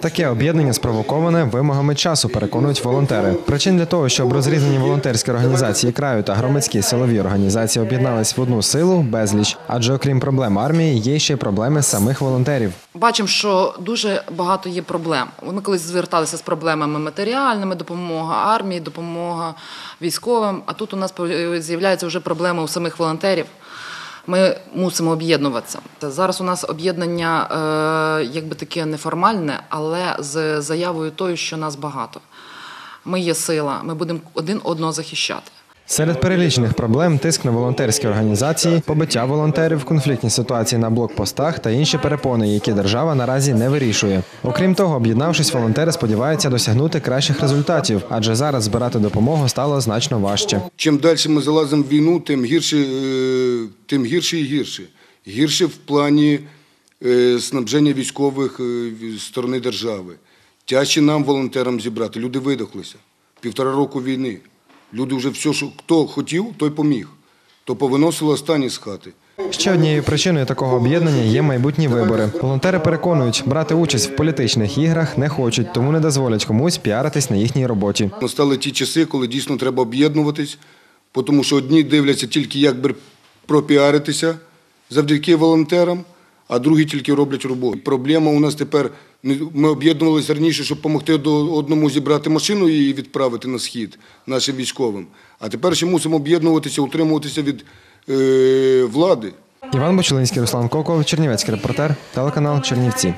Таке об'єднання спровоковане вимогами часу, переконують волонтери. Причин для того, щоб розрізнені волонтерські організації краю та громадські силові організації об'єднались в одну силу, безліч. Адже окрім проблем армії, є ще й проблеми самих волонтерів. Бачимо, що дуже багато є проблем. Ми колись зверталися з проблемами матеріальними, допомога армії, допомога військовим. А тут у нас з'являються вже проблеми у самих волонтерів. Ми мусимо об'єднуватися. Зараз у нас об'єднання е, якби таке неформальне, але з заявою тою, що нас багато. Ми є сила, ми будемо один одного захищати. Серед перелічених проблем тиск на волонтерські організації, побиття волонтерів, конфліктні ситуації на блокпостах та інші перепони, які держава наразі не вирішує. Окрім того, об'єднавшись, волонтери сподіваються досягнути кращих результатів, адже зараз збирати допомогу стало значно важче. Чим далі ми залазимо в війну, тим гірше, е, тим гірше і гірше. Гірше в плані е, снабження військових е, сторони держави. Тяжче нам, волонтерам, зібрати. Люди видохлися. Півтора року війни. Люди вже все, що хто хотів, той поміг. То повиносило останні з хати. Ще однією причиною такого об'єднання є майбутні вибори. Волонтери переконують, брати участь в політичних іграх не хочуть, тому не дозволять комусь піаритись на їхній роботі. Настали ті часи, коли дійсно треба об'єднуватись, тому що одні дивляться тільки, як би пропіаритися завдяки волонтерам, а другі тільки роблять роботу. Проблема у нас тепер ми об'єднувалися раніше, щоб допомогти до одному зібрати машину і відправити на схід нашим військовим. А тепер ще мусимо об'єднуватися, утримуватися від е, влади. Іван Бочулинський, Руслан Коков, Чернівецький репортер, телеканал Чернівці.